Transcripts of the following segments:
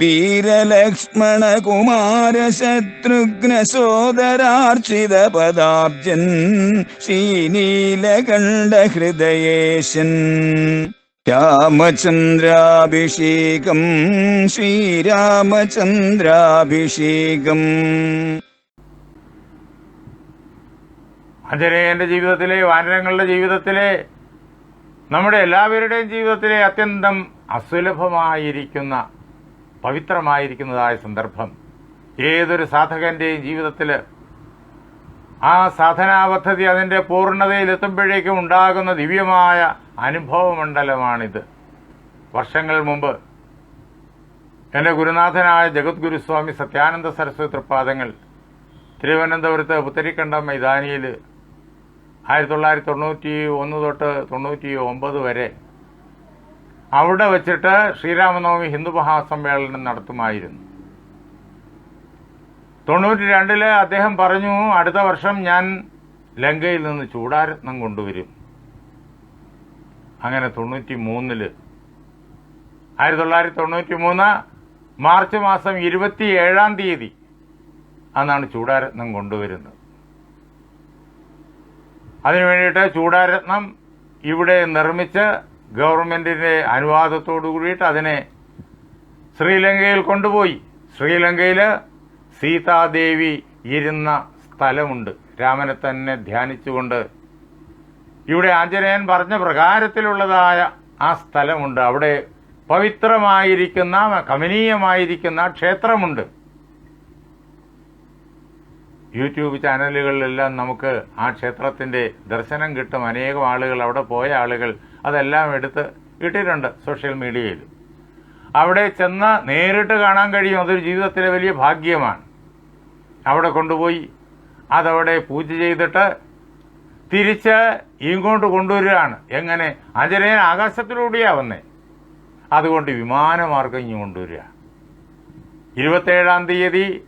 വീരലക്ഷ്മണ കുമാര ശത്രുഘ്ന സോദരാർച്ചിത പദാബ്ജൻ ശ്രീനീലകണ്ഠ ഹൃദയേശൻ രാമചന്ദ്രാഭിഷേകം ശ്രീരാമചന്ദ്രാഭിഷേകം. ആഞ്ജനേയന്റെ ജീവിതത്തിലെ വാനരങ്ങളുടെ ജീവിതത്തിലെ നമ്മുടെ എല്ലാവരുടെയും ജീവിതത്തിലെ അത്യന്തം അസുലഭമായിരിക്കുന്ന പവിത്രമായിരിക്കുന്നതായ സന്ദർഭം. ഏതൊരു സാധകന്റെയും ജീവിതത്തിൽ ആ സാധനാ പദ്ധതി അതിന്റെ പൂർണതയിലെത്തുമ്പോഴേക്കും ഉണ്ടാകുന്ന ദിവ്യമായ അനുഭവമണ്ഡലമാണിത്. വർഷങ്ങൾ മുമ്പ് എന്റെ ഗുരുനാഥനായ ജഗദ്ഗുരുസ്വാമി സത്യാനന്ദ സരസ്വതി തൃപ്പാദങ്ങൾ തിരുവനന്തപുരത്ത് പുത്തരിക്കണ്ടം മൈതാനിയിൽ ആയിരത്തി തൊള്ളായിരത്തി തൊണ്ണൂറ്റി ഒന്ന് തൊട്ട് തൊണ്ണൂറ്റി ഒമ്പത് വരെ അവിടെ വച്ചിട്ട് ശ്രീരാമനവമി ഹിന്ദു മഹാസമ്മേളനം നടത്തുമായിരുന്നു. തൊണ്ണൂറ്റി രണ്ടിൽ അദ്ദേഹം പറഞ്ഞു അടുത്ത വർഷം ഞാൻ ലങ്കയിൽ നിന്ന് ചൂടാരത്നം കൊണ്ടുവരും. അങ്ങനെ തൊണ്ണൂറ്റി മൂന്നിൽ ആയിരത്തി തൊള്ളായിരത്തി തൊണ്ണൂറ്റി മൂന്ന് മാർച്ച് മാസം ഇരുപത്തി ഏഴാം തീയതി അന്നാണ് ചൂടാരത്നം കൊണ്ടുവരുന്നത്. അതിനു വേണ്ടിയിട്ട് ചൂടാരത്നം ഇവിടെ നിർമ്മിച്ച് ഗവൺമെന്റിന്റെ അനുവാദത്തോടു കൂടിയിട്ട് അതിനെ ശ്രീലങ്കയിൽ കൊണ്ടുപോയി. ശ്രീലങ്കയിൽ സീതാദേവി ഇരുന്ന സ്ഥലമുണ്ട്. രാമനെ തന്നെ ധ്യാനിച്ചുകൊണ്ട് ഇവിടെ ആഞ്ജനേയൻ പറഞ്ഞ പ്രകാരത്തിലുള്ളതായ ആ സ്ഥലമുണ്ട്. അവിടെ പവിത്രമായിരിക്കുന്ന കമനീയമായിരിക്കുന്ന ക്ഷേത്രമുണ്ട്. യൂട്യൂബ് ചാനലുകളിലെല്ലാം നമുക്ക് ആ ക്ഷേത്രത്തിന്റെ ദർശനം കിട്ടും. അനേകം ആളുകൾ അവിടെ പോയ ആളുകൾ അതെല്ലാം എടുത്ത് ഇട്ടിട്ടുണ്ട് സോഷ്യൽ മീഡിയയിൽ. അവിടെ ചെന്ന് നേരിട്ട് കാണാൻ കഴിയും. അതൊരു ജീവിതത്തിലെ വലിയ ഭാഗ്യമാണ്. അവിടെ കൊണ്ടുപോയി അതവിടെ പൂജ ചെയ്തിട്ട് തിരിച്ച് ഇങ്ങോട്ട് കൊണ്ടുവരികയാണ്. എങ്ങനെ? ആഞ്ജനേയൻ ആകാശത്തിലൂടെയാണ് വന്നേ. അതുകൊണ്ട് വിമാനമാർഗം ഇങ്ങ് കൊണ്ടുവരിക. ഇരുപത്തേഴാം തീയതി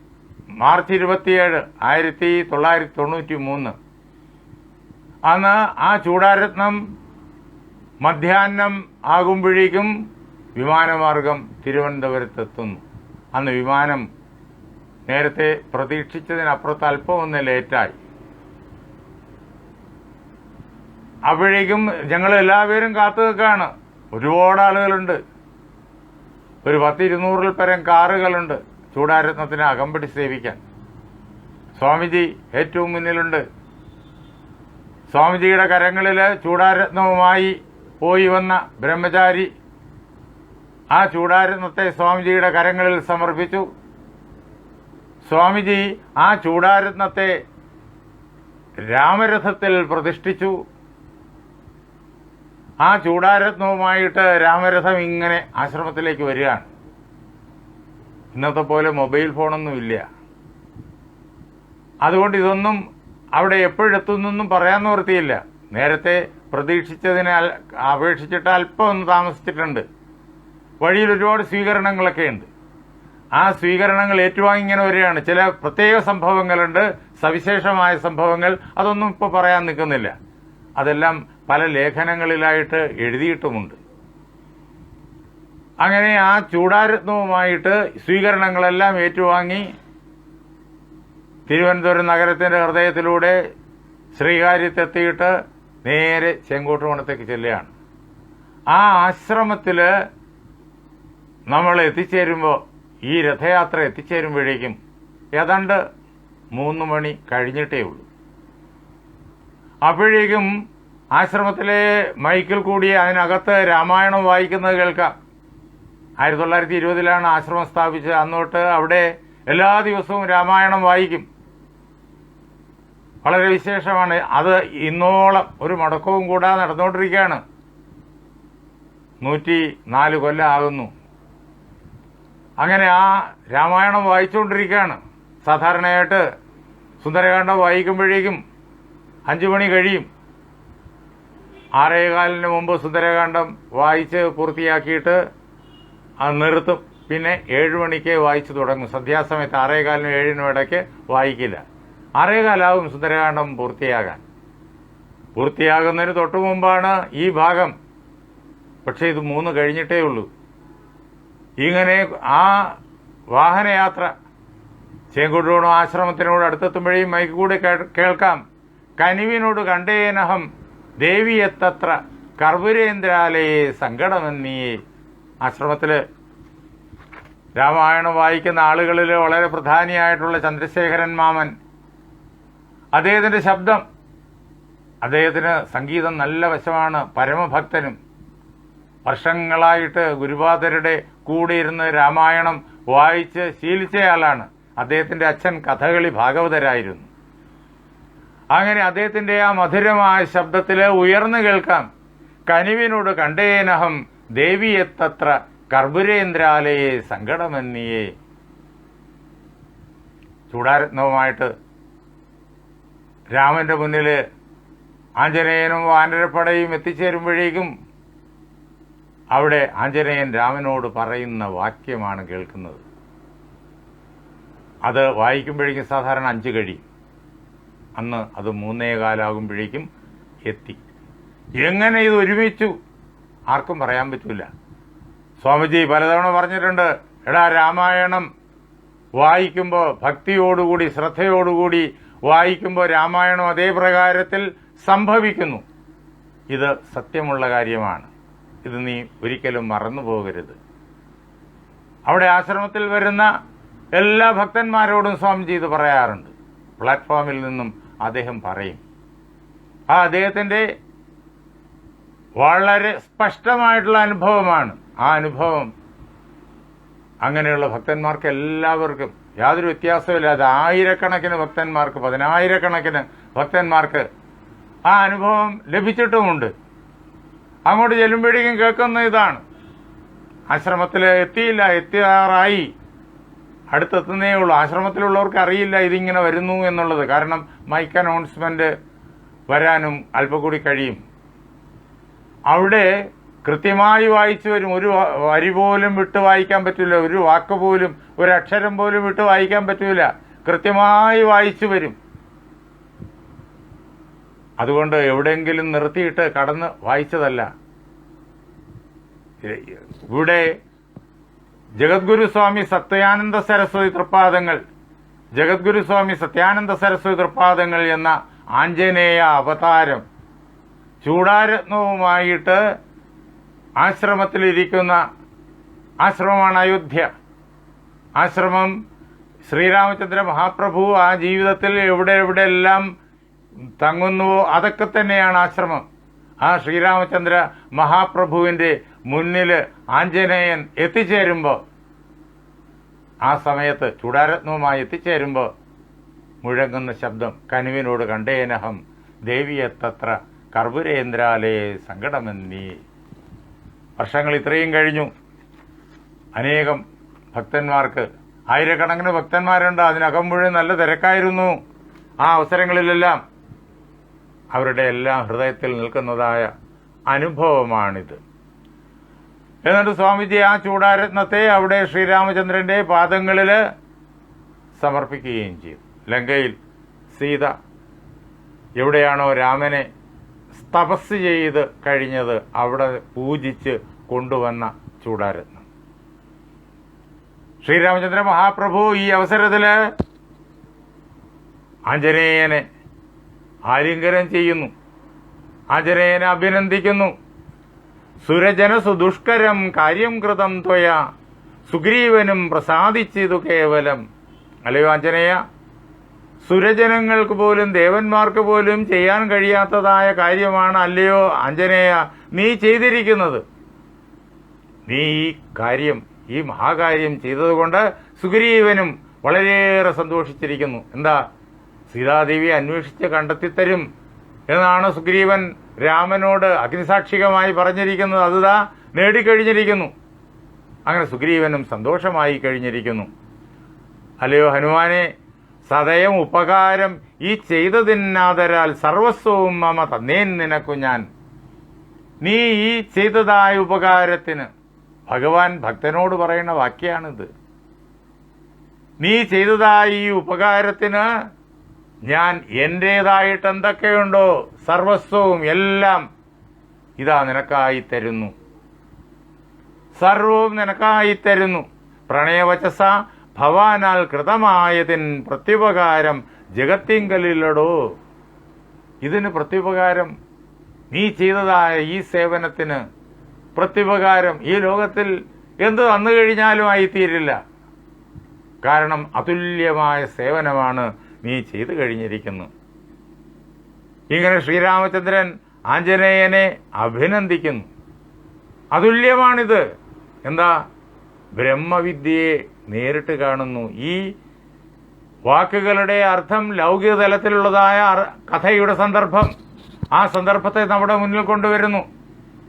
മാർച്ച് ഇരുപത്തിയേഴ് ആയിരത്തി തൊള്ളായിരത്തി തൊണ്ണൂറ്റി മൂന്ന്. അന്ന് ആ ചൂടാരത്നം മധ്യാഹ്നം ആകുമ്പോഴേക്കും വിമാനമാർഗം തിരുവനന്തപുരത്തെത്തുന്നു. അന്ന് വിമാനം നേരത്തെ പ്രതീക്ഷിച്ചതിനപ്പുറത്ത് അല്പം ഒന്ന് ലേറ്റായി. അപ്പോഴേക്കും ഞങ്ങൾ എല്ലാവരും കാത്തു നിൽക്കുകയാണ് ഒരുപാട് ആളുകളുണ്ട്. ഒരു പത്ത് ഇരുന്നൂറിൽ പരം കാറുകളുണ്ട് ചൂടാരത്നത്തിന് അകമ്പടി സേവിക്കാൻ. സ്വാമിജി ഏറ്റവും മുന്നിലുണ്ട്. സ്വാമിജിയുടെ കരങ്ങളിൽ ചൂടാരത്നവുമായി പോയി വന്ന ബ്രഹ്മചാരി ആ ചൂടാരത്നത്തെ സ്വാമിജിയുടെ കരങ്ങളിൽ സമർപ്പിച്ചു. സ്വാമിജി ആ ചൂടാരത്നത്തെ രാമരഥത്തിൽ പ്രതിഷ്ഠിച്ചു. ആ ചൂടാരത്നവുമായിട്ട് രാമരഥം ഇങ്ങനെ ആശ്രമത്തിലേക്ക് വരികയാണ്. ഇന്നത്തെ പോലെ മൊബൈൽ ഫോണൊന്നും ഇല്ല. അതുകൊണ്ട് ഇതൊന്നും അവിടെ എപ്പോഴെത്തുന്നൊന്നും പറയാൻ നിവൃത്തിയില്ല. നേരത്തെ പ്രതീക്ഷിച്ചതിനെ അൽ- അപേക്ഷിച്ചിട്ട് അല്പം ഒന്ന് താമസിച്ചിട്ടുണ്ട്. വഴിയിൽ ഒരുപാട് സ്വീകരണങ്ങളൊക്കെ ഉണ്ട്. ആ സ്വീകരണങ്ങൾ ഏറ്റുവാങ്ങി ഇങ്ങനെ വരികയാണ്. ചില പ്രത്യേക സംഭവങ്ങളുണ്ട് സവിശേഷമായ സംഭവങ്ങൾ. അതൊന്നും ഇപ്പോൾ പറയാൻ നിൽക്കുന്നില്ല. അതെല്ലാം പല ലേഖനങ്ങളിലായിട്ട് എഴുതിയിട്ടുമുണ്ട്. അങ്ങനെ ആ ചൂടാരത്നവുമായിട്ട് സ്വീകരണങ്ങളെല്ലാം ഏറ്റുവാങ്ങി തിരുവനന്തപുരം നഗരത്തിന്റെ ഹൃദയത്തിലൂടെ ശ്രീകാര്യത്തെത്തിയിട്ട് നേരെ ചെങ്കോട്ടുകോണത്തേക്ക് ചെല്ലുകയാണ്. ആ ആശ്രമത്തിൽ നമ്മൾ എത്തിച്ചേരുമ്പോൾ ഈ രഥയാത്ര എത്തിച്ചേരുമ്പോഴേക്കും ഏതാണ്ട് മൂന്ന് മണി കഴിഞ്ഞിട്ടേ ഉള്ളൂ. അപ്പോഴേക്കും ആശ്രമത്തിലെ മൈക്കിൽ കൂടി അതിനകത്ത് രാമായണം വായിക്കുന്നത് കേൾക്കാം. ആയിരത്തി തൊള്ളായിരത്തി ഇരുപതിലാണ് ആശ്രമം സ്ഥാപിച്ചത്. അന്നോട്ട് അവിടെ എല്ലാ ദിവസവും രാമായണം വായിക്കും. വളരെ വിശേഷമാണ്. അത് ഇന്നോളം ഒരു മടക്കവും കൂടാതെ നടന്നുകൊണ്ടിരിക്കുകയാണ്. നൂറ്റി നാല് കൊല്ലം ആകുന്നു. അങ്ങനെ ആ രാമായണം വായിച്ചുകൊണ്ടിരിക്കുകയാണ്. സാധാരണയായിട്ട് സുന്ദരകാന്ഡം വായിക്കുമ്പോഴേക്കും അഞ്ചു മണി കഴിയും. ആറേകാലിന് മുമ്പ് സുന്ദരകാന്ഡം വായിച്ച് പൂർത്തിയാക്കിയിട്ട് അത് നിർത്തും. പിന്നെ ഏഴ് മണിക്ക് വായിച്ചു തുടങ്ങും. സന്ധ്യാസമയത്ത് ആറേകാലിനും ഏഴിനും ഇടയ്ക്ക് വായിക്കില്ല. ആറേകാലാവും സുന്ദരകാന്ഡം പൂർത്തിയാകാൻ. പൂർത്തിയാകുന്നതിന് തൊട്ടു മുമ്പാണ് ഈ ഭാഗം. പക്ഷേ ഇത് മൂന്ന് കഴിഞ്ഞിട്ടേ ഉള്ളൂ. ഇങ്ങനെ ആ വാഹനയാത്ര ചേങ്കുട്ടൂണോ ആശ്രമത്തിനോട് അടുത്തെത്തുമ്പോഴേയും മൈക്ക് കൂടെ കേൾക്കാം. കനിവിനോട് കണ്ടേനഹം ദേവിയെത്തത്ര കർപ്പുരേന്ദ്രാലയെ സങ്കടമെന്നീ ആശ്രമത്തിൽ രാമായണം വായിക്കുന്ന ആളുകളിൽ വളരെ പ്രധാനിയായിട്ടുള്ള ചന്ദ്രശേഖരൻ മാമൻ അദ്ദേഹത്തിന്റെ ശബ്ദം അദ്ദേഹത്തിന് സംഗീതം നല്ല വശമാണ്. പരമഭക്തനും. വർഷങ്ങളായിട്ട് ഗുരുപാദരുടെ കൂടെ ഇരുന്ന് രാമായണം വായിച്ച് ശീലിച്ചയാളാണ്. അദ്ദേഹത്തിന്റെ അച്ഛൻ കഥകളി ഭാഗവതരായിരുന്നു. അങ്ങനെ അദ്ദേഹത്തിന്റെ ആ മധുരമായ ശബ്ദത്തിൽ ഉയർന്നു കേൾക്കാം. കനിവിനോട് കണ്ടേനഹം ദേവിയെത്തത്ര കർബുരേന്ദ്രാലയെ സങ്കടമെന്നിയെ. ചൂടാരത്നവുമായിട്ട് രാമന്റെ മുന്നിൽ ആഞ്ജനേയനും വാനരപ്പടയും എത്തിച്ചേരുമ്പോഴേക്കും അവിടെ ആഞ്ജനേയൻ രാമനോട് പറയുന്ന വാക്യമാണ് കേൾക്കുന്നത്. അത് വായിക്കുമ്പോഴേക്കും സാധാരണ അഞ്ച് കഴി. അന്ന് അത് മൂന്നേ കാലാകുമ്പോഴേക്കും എത്തി. എങ്ങനെ ഇത് ഒരുമിച്ചു? ആർക്കും പറയാൻ പറ്റില്ല സ്വാമിജി പലതവണ പറഞ്ഞിട്ടുണ്ട് എടാ രാമായണം വായിക്കുമ്പോൾ ഭക്തിയോടുകൂടി ശ്രദ്ധയോടുകൂടി വായിക്കുമ്പോൾ രാമായണം അതേ പ്രകാരത്തിൽ സംഭവിക്കുന്നു. ഇത് സത്യമുള്ള കാര്യമാണ്. ഇത് നീ ഒരിക്കലും മറന്നു പോകരുത്. അവിടെ ആശ്രമത്തിൽ വരുന്ന എല്ലാ ഭക്തന്മാരോടും സ്വാമിജി ഇത് പറയാറുണ്ട്. പ്ലാറ്റ്ഫോമിൽ നിന്നും അദ്ദേഹം പറയും. ആ അദ്ദേഹത്തിന്റെ വളരെ സ്പഷ്ടമായിട്ടുള്ള അനുഭവമാണ്. ആ അനുഭവം അങ്ങനെയുള്ള ഭക്തന്മാർക്ക് എല്ലാവർക്കും യാതൊരു വ്യത്യാസമില്ലാതെ ആയിരക്കണക്കിന് ഭക്തന്മാർക്ക് പതിനായിരക്കണക്കിന് ഭക്തന്മാർക്ക് ആ അനുഭവം ലഭിച്ചിട്ടുമുണ്ട്. അങ്ങോട്ട് ചെല്ലുമ്പോഴേക്കും കേൾക്കുന്ന ഇതാണ്. ആശ്രമത്തിൽ എത്തിയില്ല എത്തിയാറായി. അടുത്തെത്തുന്നേ ഉള്ളൂ. ആശ്രമത്തിലുള്ളവർക്ക് അറിയില്ല ഇതിങ്ങനെ വരുന്നു എന്നുള്ളത്. കാരണം മൈക്ക് അനൗൺസ്മെന്റ് വരാനും അല്പം കൂടി കഴിയും. അവിടെ കൃത്യമായി വായിച്ചു വരും. ഒരു വരി പോലും വിട്ട് വായിക്കാൻ പറ്റില്ല. ഒരു വാക്ക് പോലും ഒരു അക്ഷരം പോലും വിട്ട് വായിക്കാൻ പറ്റില്ല കൃത്യമായി വായിച്ചു വരും. അതുകൊണ്ട് എവിടെയെങ്കിലും നിർത്തിയിട്ട് കടന്ന് വായിച്ചതല്ല. ഇവിടെ ജഗദ്ഗുരു സ്വാമി സത്യാനന്ദ സരസ്വതി തൃപ്പാദങ്ങൾ ജഗദ്ഗുരു സ്വാമി സത്യാനന്ദ സരസ്വതി തൃപ്പാദങ്ങൾ എന്ന ആഞ്ജനേയ അവതാരം ചൂടാരത്നവുമായിട്ട് ആശ്രമത്തിലിരിക്കുന്ന ആശ്രമമാണ് അയോധ്യ. ആശ്രമം ശ്രീരാമചന്ദ്ര മഹാപ്രഭു ആ ജീവിതത്തിൽ എവിടെ എവിടെയെല്ലാം തങ്ങുന്നുവോ അതൊക്കെ തന്നെയാണ് ആശ്രമം. ആ ശ്രീരാമചന്ദ്ര മഹാപ്രഭുവിന്റെ മുന്നിൽ ആഞ്ജനേയൻ എത്തിച്ചേരുമ്പോൾ ആ സമയത്ത് ചൂടാരത്നവുമായി എത്തിച്ചേരുമ്പോൾ മുഴങ്ങുന്ന ശബ്ദം കനുവിനോട് കണ്ടേനഹം ദേവിയെത്തത്ര കർപ്പുരേന്ദ്രാലേ സങ്കടമെന്നീ വർഷങ്ങൾ ഇത്രയും കഴിഞ്ഞു. അനേകം ഭക്തന്മാർക്ക് ആയിരക്കണക്കിന് ഭക്തന്മാരുണ്ട്. അതിനകം മുഴുവൻ നല്ല തിരക്കായിരുന്നു. ആ അവസരങ്ങളിലെല്ലാം അവരുടെ എല്ലാം ഹൃദയത്തിൽ നിൽക്കുന്നതായ അനുഭവമാണിത്. എന്നിട്ട് സ്വാമിജി ആ ചൂടാരത്നത്തെ അവിടെ ശ്രീരാമചന്ദ്രന്റെ പാദങ്ങളിൽ സമർപ്പിക്കുകയും ചെയ്തു. ലങ്കയിൽ സീത എവിടെയാണോ രാമനെ തപസ് ചെയ്ത് കഴിഞ്ഞത് അവിടെ പൂജിച്ച് കൊണ്ടുവന്ന ചൂടാരത്നം. ശ്രീരാമചന്ദ്ര മഹാപ്രഭു ഈ അവസരത്തിൽ ആഞ്ജനേയനെ ആലിംഗനം ചെയ്യുന്നു. ആഞ്ജനേയനെ അഭിനന്ദിക്കുന്നു. സുരജന സുദുഷ്കരം കാര്യം കൃതം ത്വയ. സുഗ്രീവനും പ്രസാദിച്ചിതു കേവലം. അല്ലയോ ആഞ്ജനേയ? സുരജനങ്ങൾക്ക് പോലും ദേവന്മാർക്ക് പോലും ചെയ്യാൻ കഴിയാത്തതായ കാര്യമാണ് അല്ലയോ അഞ്ജനേയ നീ ചെയ്തിരിക്കുന്നത്. നീ ഈ കാര്യം ഈ മഹാകാര്യം ചെയ്തതുകൊണ്ട് സുഗ്രീവനും വളരെയേറെ സന്തോഷിച്ചിരിക്കുന്നു. എന്താ? സീതാദേവി അന്വേഷിച്ച് കണ്ടെത്തിത്തരും എന്നാണ് സുഗ്രീവൻ രാമനോട് അഗ്നിസാക്ഷികമായി പറഞ്ഞിരിക്കുന്നത്. അതുതാ നേടിക്കഴിഞ്ഞിരിക്കുന്നു. അങ്ങനെ സുഗ്രീവനും സന്തോഷമായി കഴിഞ്ഞിരിക്കുന്നു. അല്ലയോ ഹനുമാനെ സദയം ഉപകാരം ഈ ചെയ്തതിനാതരാൽ സർവസ്വവും മമ തന്നേൻ നിനക്കു ഞാൻ. നീ ഈ ചെയ്തതായ ഉപകാരത്തിന് ഭഗവാൻ ഭക്തനോട് പറയുന്ന വാക്യാണിത്. നീ ചെയ്തതായ ഈ ഉപകാരത്തിന് ഞാൻ എന്റേതായിട്ട് എന്തൊക്കെയുണ്ടോ സർവസ്വവും എല്ലാം ഇതാ നിനക്കായി തരുന്നു. സർവവും നിനക്കായി തരുന്നു. പ്രണയവചസ ഭവാനാൽ കൃതമായതിൻ പ്രത്യുപകാരം ജഗത്തിങ്കലില്ലടോ ഇതിന് പ്രത്യുപകാരം നീ ചെയ്തതായ ഈ സേവനത്തിന് പ്രത്യുപകാരം ഈ ലോകത്തിൽ എന്ത് തന്നു കഴിഞ്ഞാലും ആയിത്തീരില്ല. കാരണം അതുല്യമായ സേവനമാണ് നീ ചെയ്തു കഴിഞ്ഞിരിക്കുന്നു. ഇങ്ങനെ ശ്രീരാമചന്ദ്രൻ ആഞ്ജനേയനെ അഭിനന്ദിക്കുന്നു. അതുല്യമാണിത്. എന്താ? ബ്രഹ്മവിദ്യയെ നേരിട്ട് കാണുന്നു. ഈ വാക്കുകളുടെ അർത്ഥം ലൗകിക തലത്തിലുള്ളതായ കഥയുടെ സന്ദർഭം. ആ സന്ദർഭത്തെ നമ്മുടെ മുന്നിൽ കൊണ്ടുവരുന്നു.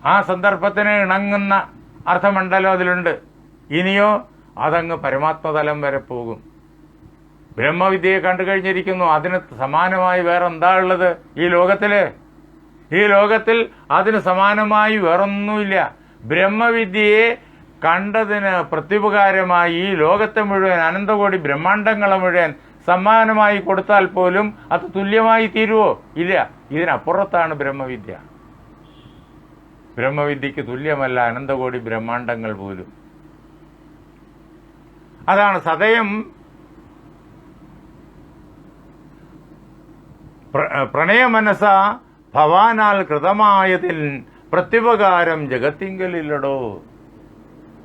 ആ സന്ദർഭത്തിന് ഇണങ്ങുന്ന അർത്ഥമുണ്ടല്ലോ അതിലുണ്ട്. ഇനിയോ അതങ്ങ് പരമാത്മതലം വരെ പോകും. ബ്രഹ്മവിദ്യയെ കണ്ടു കഴിഞ്ഞിരിക്കുന്നു. അതിന് സമാനമായി വേറെ എന്താ ഉള്ളത് ഈ ലോകത്തിൽ? ഈ ലോകത്തിൽ അതിന് സമാനമായി വേറൊന്നുമില്ല. ബ്രഹ്മവിദ്യയെ കണ്ടതിന് പ്രത്യുപകാരമായി ഈ ലോകത്തെ മുഴുവൻ അനന്തകോടി ബ്രഹ്മാണ്ടങ്ങളെ മുഴുവൻ സമ്മാനമായി കൊടുത്താൽ പോലും അത് തുല്യമായി തീരുവോ? ഇല്ല. ഇതിനപ്പുറത്താണ് ബ്രഹ്മവിദ്യ. ബ്രഹ്മവിദ്യക്ക് തുല്യമല്ല അനന്തകോടി ബ്രഹ്മാണ്ടങ്ങൾ പോലും. അതാണ് പ്ര- പ്രണയമനസ ഭവാനാൽ കൃതമായതിൽ പ്രത്യുപകാരം ജഗത്തിങ്കലില്ലടോ.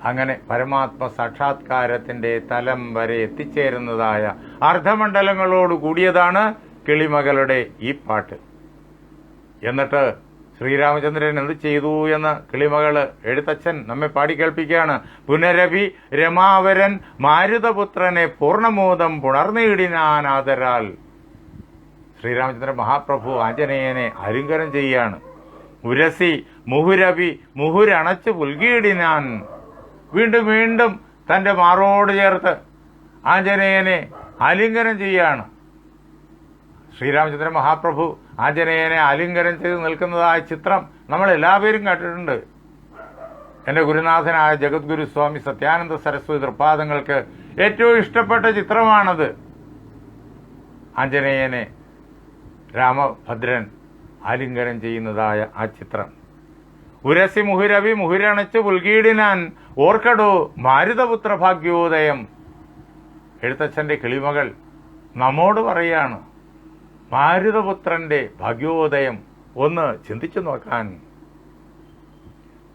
അങ്ങനെ പരമാത്മ സാക്ഷാത്കാരത്തിന്റെ തലം വരെ എത്തിച്ചേരുന്നതായ അർദ്ധമണ്ഡലങ്ങളോട് കൂടിയതാണ് കിളിമകളുടെ ഈ പാട്ട്. എന്നിട്ട് ശ്രീരാമചന്ദ്രൻ എന്ത് ചെയ്തു എന്ന് കിളിമകൾ എഴുത്തച്ഛൻ നമ്മെ പാടിക്കേൾപ്പിക്കുകയാണ് പുനരഭി രമാവരൻ മാരുതപുത്രനെ പൂർണമോദം പുണർന്നീടിനാനാദരാൽ ശ്രീരാമചന്ദ്രൻ മഹാപ്രഭു ആഞ്ജനേയനെ അലിംഗനം ചെയ്യാണ് ഉരസി മുഹുരവി മുഹുരണച്ച് പുൽകിയിടിനാൻ വീണ്ടും വീണ്ടും തന്റെ മാറോട് ചേർത്ത് ആഞ്ജനേയനെ ആലിംഗനം ചെയ്യാണ്. ശ്രീരാമചന്ദ്ര മഹാപ്രഭു ആഞ്ജനേയനെ ആലിംഗനം ചെയ്ത് നിൽക്കുന്നതായ ചിത്രം നമ്മൾ എല്ലാവരും കണ്ടിട്ടുണ്ട് എന്റെ ഗുരുനാഥനായ ജഗദ്ഗുരു സ്വാമി സത്യാനന്ദ സരസ്വതി തൃപ്പാദങ്ങൾക്ക് ഏറ്റവും ഇഷ്ടപ്പെട്ട ചിത്രമാണത്. ആഞ്ജനേയനെ രാമഭദ്രൻ ആലിംഗനം ചെയ്യുന്നതായ ആ ചിത്രം. ഉരസി മുഹുരവി മുഹുരണച്ചു പുൽകീടിനാൻ. ഓർക്കടോ മാരുതപുത്ര ഭാഗ്യോദയം എഴുത്തച്ഛന്റെ കിളിമകൾ നമ്മോട് പറയാണ് മാരുതപുത്രന്റെ ഭാഗ്യോദയം ഒന്ന് ചിന്തിച്ചു നോക്കാൻ.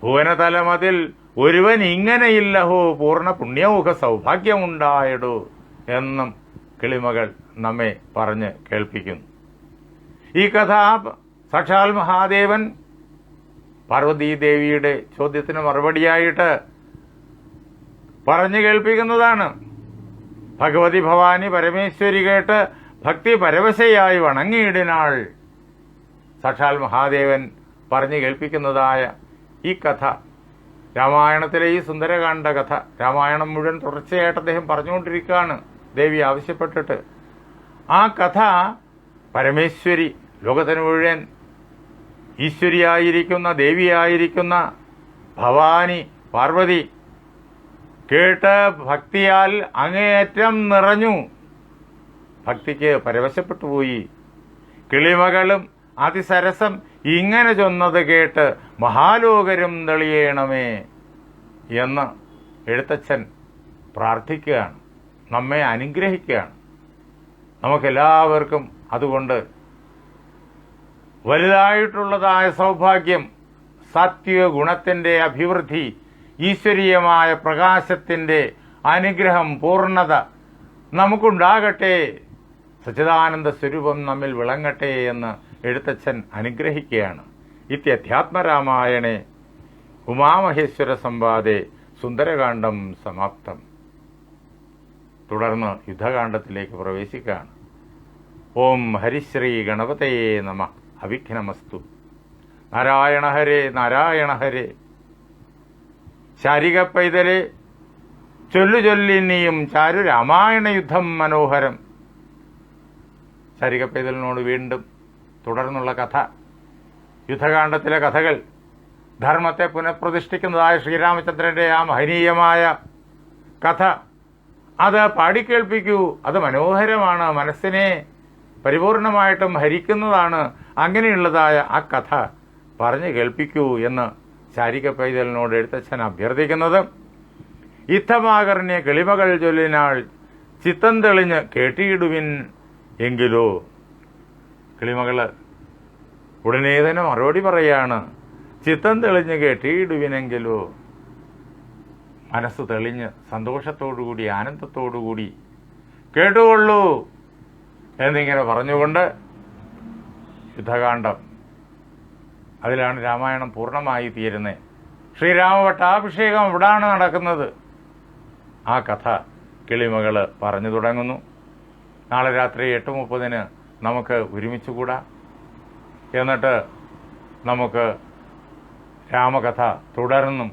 ഭുവനതലമതിൽ ഒരുവൻ ഇങ്ങനെയില്ലഹോ പൂർണ പുണ്യമുഖ സൗഭാഗ്യമുണ്ടായടോ എന്നും കിളിമകൾ നമ്മെ പറഞ്ഞ് കേൾപ്പിക്കുന്നു. ഈ കഥ സാക്ഷാൽ മഹാദേവൻ പാർവതീദേവിയുടെ ചോദ്യത്തിന് മറുപടിയായിട്ട് പറഞ്ഞു കേൾപ്പിക്കുന്നതാണ്. ഭഗവതി ഭവാനി പരമേശ്വരി കേട്ട് ഭക്തി പരവശയായി വണങ്ങിയിടിനാൾ. സാക്ഷാൽ മഹാദേവൻ പറഞ്ഞു കേൾപ്പിക്കുന്നതായ ഈ കഥ രാമായണത്തിലെ ഈ സുന്ദരകാന്ഡ കഥ രാമായണം മുഴുവൻ തുടർച്ചയായിട്ട് അദ്ദേഹം പറഞ്ഞുകൊണ്ടിരിക്കുകയാണ്. ദേവി ആവശ്യപ്പെട്ടിട്ട് ആ കഥ പരമേശ്വരി ലോകത്തിന് മുഴുവൻ ഈശ്വരിയായിരിക്കുന്ന ദേവിയായിരിക്കുന്ന ഭവാനി പാർവതി കേട്ട് ഭക്തിയാൽ അങ്ങേയറ്റം നിറഞ്ഞു. ഭക്തിക്ക് പരവശപ്പെട്ടു പോയി. കിളിമകളും അതിസരസം ഇങ്ങനെ ചൊന്നത് കേട്ട് മഹാലോകരും തെളിയണമേ എന്ന് എഴുത്തച്ഛൻ പ്രാർത്ഥിക്കുകയാണ്. നമ്മെ അനുഗ്രഹിക്കുകയാണ്. നമുക്കെല്ലാവർക്കും അതുകൊണ്ട് വലുതായിട്ടുള്ളതായ സൗഭാഗ്യം സാത്വിക ഗുണത്തിന്റെ അഭിവൃദ്ധി ഈശ്വരീയമായ പ്രകാശത്തിന്റെ അനുഗ്രഹം പൂർണത നമുക്കുണ്ടാകട്ടെ. സച്ചിദാനന്ദ സ്വരൂപം നമ്മിൽ വിളങ്ങട്ടെ എന്ന് എഴുത്തച്ഛൻ അനുഗ്രഹിക്കുകയാണ്. ഇത്യധ്യാത്മരാമായണേ ഉമാമഹേശ്വര സംവാദെ സുന്ദരകാന്ഡം സമാപ്തം. തുടർന്ന് യുദ്ധകാന്ഡത്തിലേക്ക് പ്രവേശിക്കുകയാണ്. ഓം ഹരിശ്രീ ഗണപതയേ നമ. അവിഘ്നമസ്തു. നാരായണ ഹരേ നാരായണ ഹരേ. ശാരിക പൈതലെ ചൊല്ലു ചൊല്ലിനിയും ചാരു രാമായണ യുദ്ധം മനോഹരം. ചരികപ്പൈതലിനോട് വീണ്ടും തുടർന്നുള്ള കഥ. യുദ്ധകാന്ഡത്തിലെ കഥകൾ ധർമ്മത്തെ പുനഃപ്രതിഷ്ഠിക്കുന്നതായ ശ്രീരാമചന്ദ്രന്റെ ആ മഹനീയമായ കഥ. അത് പാടിക്കേൾപ്പിക്കൂ. അത് മനോഹരമാണ്. മനസ്സിനെ പരിപൂർണമായിട്ടും ഹരിക്കുന്നതാണ് അങ്ങനെയുള്ളതായ ആ കഥ പറഞ്ഞു കേൾപ്പിക്കൂ എന്ന് ശാരിക പൈതലിനോട് എഴുത്തച്ഛൻ അഭ്യർത്ഥിക്കുന്നത്. ഇത്തമാകറിനെ കിളിമകൾ ചൊല്ലിനാൾ ചിത്തം തെളിഞ്ഞ് കേട്ടിയിടുവിൻ എങ്കിലോ. കിളിമകൾ ഉടനെ തന്നെ മറുപടി പറയാണ് ചിത്തം തെളിഞ്ഞ് കേട്ടിയിടുവിനെങ്കിലോ മനസ്സ് തെളിഞ്ഞ് സന്തോഷത്തോടുകൂടി ആനന്ദത്തോടുകൂടി കേട്ടുകൊള്ളൂ എന്നിങ്ങനെ പറഞ്ഞുകൊണ്ട് യുദ്ധകാന്ഡം അതിലാണ് രാമായണം പൂർണമായി തീരുന്നത്. ശ്രീരാമഭട്ടാഭിഷേകം ഇവിടാണ് നടക്കുന്നത്. ആ കഥ കിളിമകൾ പറഞ്ഞു തുടങ്ങുന്നു. നാളെ രാത്രി എട്ട് മുപ്പതിന് നമുക്ക് ഒരുമിച്ച് കൂടാ എന്നിട്ട് നമുക്ക് രാമകഥ തുടർന്നും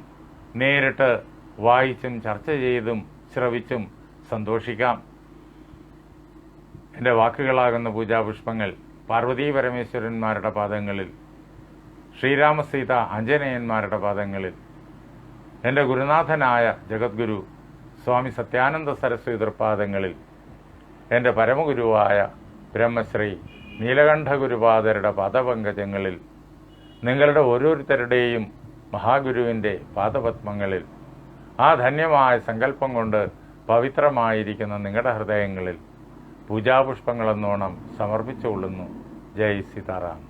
നേരിട്ട് വായിച്ചും ചർച്ച ചെയ്തും ശ്രവിച്ചും സന്തോഷിക്കാം. എന്റെ വാക്കുകളാകുന്ന പൂജാപുഷ്പങ്ങൾ പാർവതീ പരമേശ്വരന്മാരുടെ പാദങ്ങളിൽ ശ്രീരാമസീത അഞ്ജനേയന്മാരുടെ പാദങ്ങളിൽ എന്റെ ഗുരുനാഥനായ ജഗദ്ഗുരു സ്വാമി സത്യാനന്ദ സരസ്വതി പാദങ്ങളിൽ എന്റെ പരമഗുരുവായ ബ്രഹ്മശ്രീ നീലകണ്ഠ ഗുരുപാദരുടെ പാദപങ്കജങ്ങളിൽ നിങ്ങളുടെ ഓരോരുത്തരുടെയും മഹാഗുരുവിന്റെ പാദപത്മങ്ങളിൽ ആ ധന്യമായ സങ്കല്പം കൊണ്ട് പവിത്രമായിരിക്കുന്ന നിങ്ങളുടെ ഹൃദയങ്ങളിൽ പൂജാപുഷ്പങ്ങളെന്നോണം സമർപ്പിച്ചുകൊള്ളുന്നു. ജയ് സീതാറാം.